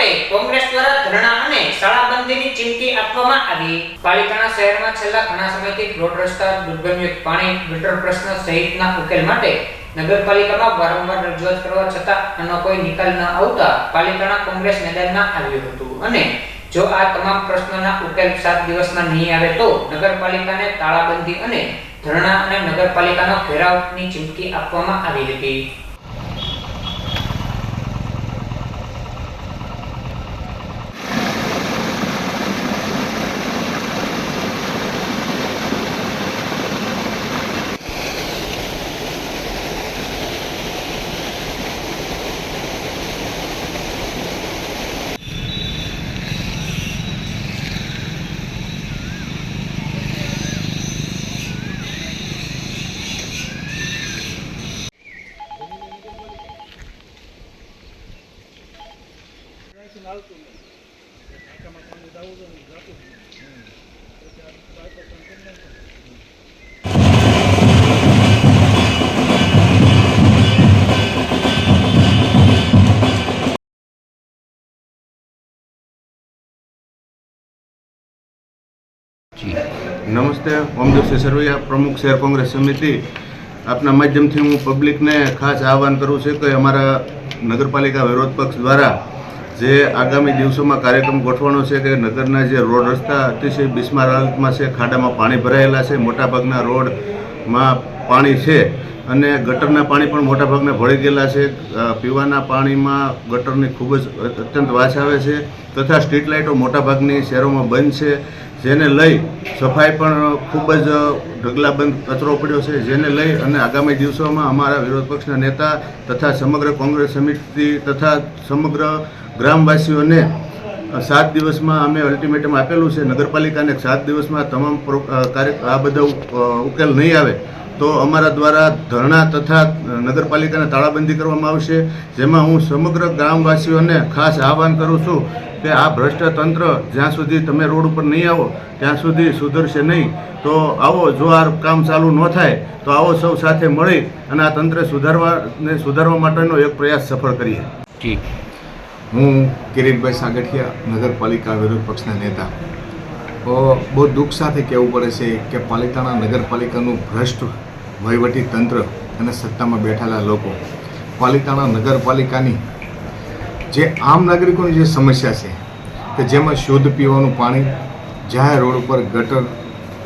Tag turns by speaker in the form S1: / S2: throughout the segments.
S1: માટે કોંગ્રેસ દ્વારા ધરણા અને શાળાબંધીની ચીમકી આપવામાં આવી. પાલિતાણા શહેરમાં છેલ્લા ઘણા સમયથી રોડ રસ્તા દુર્ગમયુક્ત પાણી, ગટર પ્રશ્ન સહિતના ઉકેલ માટે નગરપાલિકામાં વારંવાર રજૂઆત કરવા છતાં આનો કોઈ નિકાલ ન આવતા પાલિતાણા કોંગ્રેસ મેદાનમાં આવ્યું હતું. અને જો આ તમામ પ્રશ્નોના ઉકેલ સાત દિવસમાં નહીં આવે તો નગરપાલિકાને તાળાબંધી અને ધરણા અને નગરપાલિકાનો ઘેરાવની ચીમકી આપવામાં આવી હતી.
S2: નમસ્તે ઓમદેવ સરવૈયા, પ્રમુખ શહેર કોંગ્રેસ સમિતિ. આપના માધ્યમથી હું પબ્લિકને ખાસ આહવાન કરું છું કે અમારા નગરપાલિકા વિરોધ પક્ષ દ્વારા જે આગામી દિવસોમાં કાર્યક્રમ ગોઠવવાનો છે કે નગરના જે રોડ રસ્તા અતિશય બિસ્માર હાલતમાં છે, ખાડામાં પાણી ભરાયેલા છે, મોટાભાગના રોડમાં પાણી છે અને ગટરના પાણી પણ મોટાભાગના ભળી ગયેલા છે. પીવાના પાણીમાં ગટરની ખૂબ જ અત્યંત વાસ આવે છે તથા સ્ટ્રીટ લાઇટો મોટાભાગની શહેરોમાં બંધ છે. જેને લઈ સફાઈ પણ ખૂબ જ ઢગલાબંધ કચરો પડ્યો છે. જેને લઈ અને આગામી દિવસોમાં અમારા વિરોધ પક્ષના નેતા તથા સમગ્ર કોંગ્રેસ સમિતિ તથા સમગ્ર ગ્રામવાસીઓને સાત દિવસમાં અમે અલ્ટિમેટમ આપેલું છે. નગરપાલિકાને સાત દિવસમાં તમામ કાર્ય, આ બધો ઉકેલ નહીં આવે તો અમારા દ્વારા ધરણા તથા નગરપાલિકાને તાળાબંધી કરવામાં આવશે જેમાં હું સમગ્ર ગ્રામવાસીઓને ખાસ આહવાન કરું છું કે આ ભ્રષ્ટ તંત્ર જ્યાં સુધી તમે રોડ ઉપર નહીં આવો ત્યાં સુધી સુધરશે નહીં. તો આવો જો આ કામ ચાલુ ન થાય તો આવો સૌ સાથે મળી અને આ તંત્ર સુધારવાને સુધારવા માટેનો એક પ્રયાસ સફળ કરીએ.
S3: હું કિરીટભાઈ સાગઠિયા નગરપાલિકા વિરોધ પક્ષના નેતા. તો બહુ દુઃખ સાથે કહેવું પડે છે કે પાલિતાણા નગરપાલિકાનું ભ્રષ્ટ વહીવટી તંત્ર અને સત્તામાં બેઠેલા લોકો, પાલિતાણા નગરપાલિકાની જે આમ નાગરિકોની જે સમસ્યા છે કે જેમાં શુદ્ધ પીવાનું પાણી, જાહેર રોડ ઉપર ગટર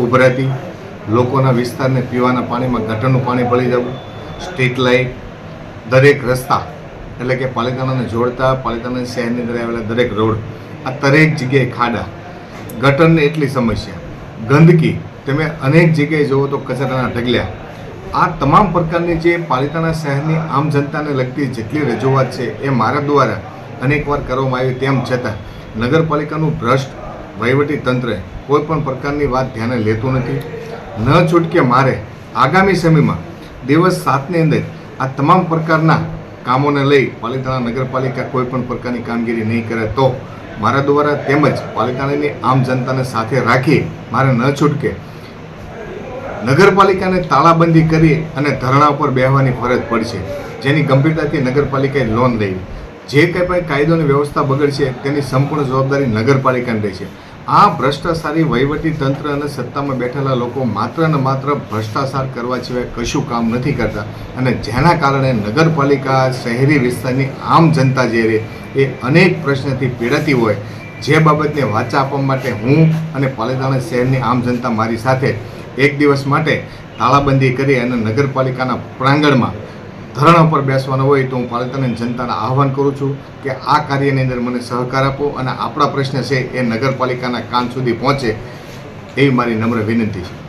S3: ઉભરાતી, લોકોના વિસ્તારને પીવાના પાણીમાં ગટરનું પાણી ભળી જવું, સ્ટ્રીટ લાઇટ, દરેક રસ્તા, એટલે કે પાલિતાણાને જોડતા, પાલિતાણા શહેરની અંદર આવેલા દરેક રોડ, આ દરેક જગ્યાએ ખાડા. ગટરની એટલી સમસ્યા. ગંદકી. તમે અનેક જગ્યાએ જુઓ તો કચરાના ઢગલ્યા આ તમામ પ્રકારની જે પાલિતાણા શહેરની આમ જનતાને લગતી જેટલી રજૂઆત છે એ મારા દ્વારા અનેકવાર કરવામાં આવી તેમ છતાં નગરપાલિકાનું ભ્રષ્ટ વહીવટી તંત્ર કોઈ પણ પ્રકારની વાત ધ્યાને લેતું નથી. ન છૂટકે મારે આગામી સમયમાં દિવસ સાતની અંદર આ તમામ પ્રકારના કામોને લઈ પાલિતાણા નગરપાલિકા કોઈ પણ પ્રકારની કામગીરી નહીં કરે તો મારા દ્વારા તેમજ પાલિતાણાની આમ જનતાને સાથે રાખી મારે ન છૂટકે નગરપાલિકાને તાળાબંધી કરી અને ધરણા ઉપર બેહવાની ફરજ પડશે. જેની ગંભીરતાથી નગરપાલિકાએ લોન લેવી જે કંઈ પણ કાયદો અને વ્યવસ્થા બગડશે, તેની સંપૂર્ણ જવાબદારી નગરપાલિકાને રહેશે આ ભ્રષ્ટાચારી વહીવટી તંત્ર અને સત્તામાં બેઠેલા લોકો માત્ર ને માત્ર ભ્રષ્ટાચાર કરવા સિવાય કશું કામ નથી કરતા. અને જેના કારણે નગરપાલિકા, શહેરી વિસ્તારની આમ જનતા જે રહે, એ અનેક પ્રશ્નથી પીડાતી હોય. જે બાબતને વાચા આપવા માટે હું અને પાલિતાણા શહેરની આમ જનતા મારી સાથે એક દિવસ માટે તાળાબંધી કરી અને નગરપાલિકાના પ્રાંગણમાં ધરણા પર બેસવાનો હોય તો હું પાલિતાણાની જનતાને આહવાન કરું છું કે આ કાર્યની અંદર મને સહકાર આપો અને આપણા પ્રશ્ન છે એ નગરપાલિકાના કાન સુધી પહોંચે એવી મારી નમ્ર વિનંતી છે.